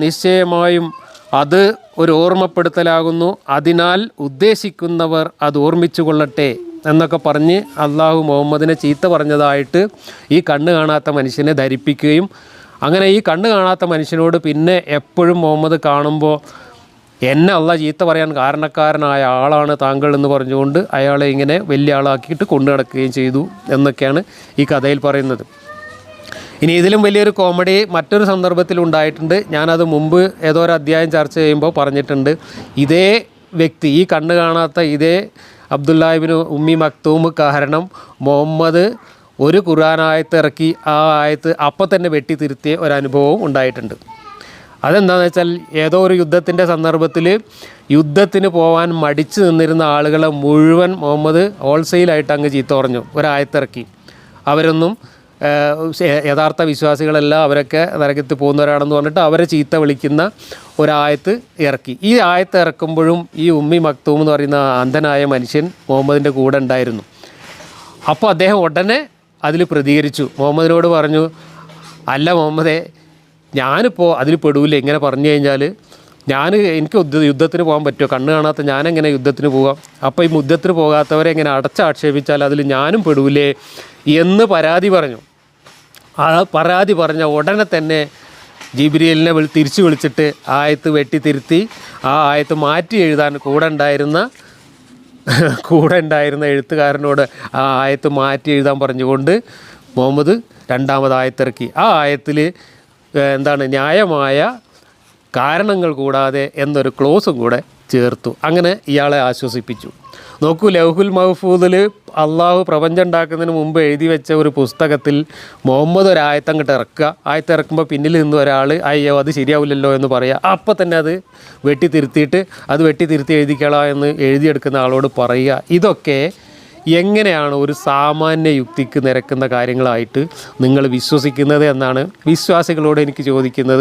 നിശ്ചയമായും അത് ഒരു ഓർമ്മപ്പെടുത്തലാകുന്നു. അതിനാൽ ഉദ്ദേശിക്കുന്നവർ അത് ഓർമ്മിച്ചു കൊള്ളട്ടെ എന്നൊക്കെ പറഞ്ഞ് അള്ളാഹു മുഹമ്മദിനെ ചീത്ത പറഞ്ഞതായിട്ട് ഈ കണ്ണ് കാണാത്ത മനുഷ്യനെ ധരിപ്പിക്കുകയും അങ്ങനെ ഈ കണ്ണ് കാണാത്ത മനുഷ്യനോട് പിന്നെ എപ്പോഴും മുഹമ്മദ് കാണുമ്പോൾ എന്നെ അള്ള ചീത്ത പറയാൻ കാരണക്കാരനായ ആളാണ് താങ്കൾ എന്ന് പറഞ്ഞുകൊണ്ട് അയാളെ ഇങ്ങനെ വലിയ ആളാക്കിയിട്ട് കൊണ്ടു നടക്കുകയും ചെയ്തു എന്നൊക്കെയാണ് ഈ കഥയിൽ പറയുന്നത്. ഇനി ഇതിലും വലിയൊരു കോമഡി മറ്റൊരു സന്ദർഭത്തിൽ ഉണ്ടായിട്ടുണ്ട്. ഞാനത് മുമ്പ് ഏതോ ഒരു അധ്യായം ചർച്ച ചെയ്യുമ്പോൾ പറഞ്ഞിട്ടുണ്ട്. ഇതേ വ്യക്തി ഈ കണ്ണു കാണാത്ത ഇതേ അബ്ദുല്ലാഹിബിന് ഉമ്മി മക്തൂം കാരണം മുഹമ്മദ് ഒരു ഖുർആൻ ആയത്ത് ഇറക്കി ആ ആയത്ത് അപ്പം തന്നെ വെട്ടി വെട്ടിത്തിരുത്തിയ ഒരനുഭവവും ഉണ്ടായിട്ടുണ്ട്. അതെന്താണെന്ന് വെച്ചാൽ ഏതോ ഒരു യുദ്ധത്തിന്റെ സന്ദർഭത്തിൽ യുദ്ധത്തിന് പോകാൻ മടിച്ചു നിന്നിരുന്ന ആളുകളെ മുഴുവൻ മുഹമ്മദ് ഹോൾസെയിലായിട്ട് അങ്ങ് ചീത്ത പറഞ്ഞു. ഒരായത്തിറക്കി. അവരൊന്നും യഥാർത്ഥ വിശ്വാസികളെല്ലാം അവരൊക്കെ നരകത്തിൽ പോകുന്നവരാണെന്ന് പറഞ്ഞിട്ട് അവരെ ചീത്ത വിളിക്കുന്ന ഒരായത്ത് ഇറക്കി. ഈ ആയത്ത് ഇറക്കുമ്പോഴും ഈ ഉമ്മി മക്തൂം എന്ന് പറയുന്ന അന്ധനായ മനുഷ്യൻ മുഹമ്മദിന്റെ കൂടെ ഉണ്ടായിരുന്നു. അപ്പോൾ അദ്ദേഹം ഉടനെ അതിൽ പ്രതികരിച്ചു. മുഹമ്മദിനോട് പറഞ്ഞു അല്ല മുഹമ്മദേ ഞാനിപ്പോൾ അതിൽ പെടൂല. ഇങ്ങനെ പറഞ്ഞു കഴിഞ്ഞാൽ ഞാൻ എനിക്ക് യുദ്ധത്തിന് പോകാൻ പറ്റുമോ? കണ്ണ് കാണാത്ത ഞാനെങ്ങനെ യുദ്ധത്തിന് പോകാം? അപ്പോൾ ഈ യുദ്ധത്തിന് പോകാത്തവരെ എങ്ങനെ അടച്ചാക്ഷേപിച്ചാൽ അതിൽ ഞാനും പെടൂലേ? എന്ന് പരാതി പറഞ്ഞു. ആ പരാതി പറഞ്ഞ ഉടനെ തന്നെ ജിബ്രിയലിനെ വിളി തിരിച്ചു വിളിച്ചിട്ട് ആയത്ത് വെട്ടിത്തിരുത്തി ആ ആയത്ത് മാറ്റി എഴുതാൻ കൂടെ ഉണ്ടായിരുന്ന കൂടെ ഉണ്ടായിരുന്ന എഴുത്തുകാരനോട് ആ ആയത്ത് മാറ്റി എഴുതാൻ പറഞ്ഞുകൊണ്ട് മുഹമ്മദ് രണ്ടാമത് ആയത്തിറക്കി. ആ ആയത്തിൽ എന്താണ് ന്യായമായ കാരണങ്ങൾ കൂടാതെ എന്നൊരു ക്ലോസും കൂടെ ചേർത്തു. അങ്ങനെ ഇയാളെ ആശ്വസിപ്പിച്ചു. നോക്കൂ ലൗഹുൽ മഹഫൂദിൽ അള്ളാഹു പ്രപഞ്ചം ഉണ്ടാക്കുന്നതിന് മുമ്പ് എഴുതി വെച്ച ഒരു പുസ്തകത്തിൽ മുഹമ്മദ് ഒരു ആയത്തം അങ്ങോട്ട് ഇറക്കുക. ആയത്ത് ഇറക്കുമ്പോൾ പിന്നിൽ നിന്ന് ഒരാൾ അയ്യോ അത് ശരിയാവില്ലല്ലോ എന്ന് പറയുക അപ്പോൾ തന്നെ അത് വെട്ടിത്തിരുത്തിയിട്ട് അത് വെട്ടിത്തിരുത്തി എഴുതിക്കളാ എന്ന് എഴുതിയെടുക്കുന്ന ആളോട് പറയുക. ഇതൊക്കെ എങ്ങനെയാണ് ഒരു സാമാന്യ യുക്തിക്ക് നിരക്കുന്ന കാര്യങ്ങളായിട്ട് നിങ്ങൾ വിശ്വസിക്കുന്നത് എന്നാണ് വിശ്വാസികളോട് എനിക്ക് ചോദിക്കുന്നത്.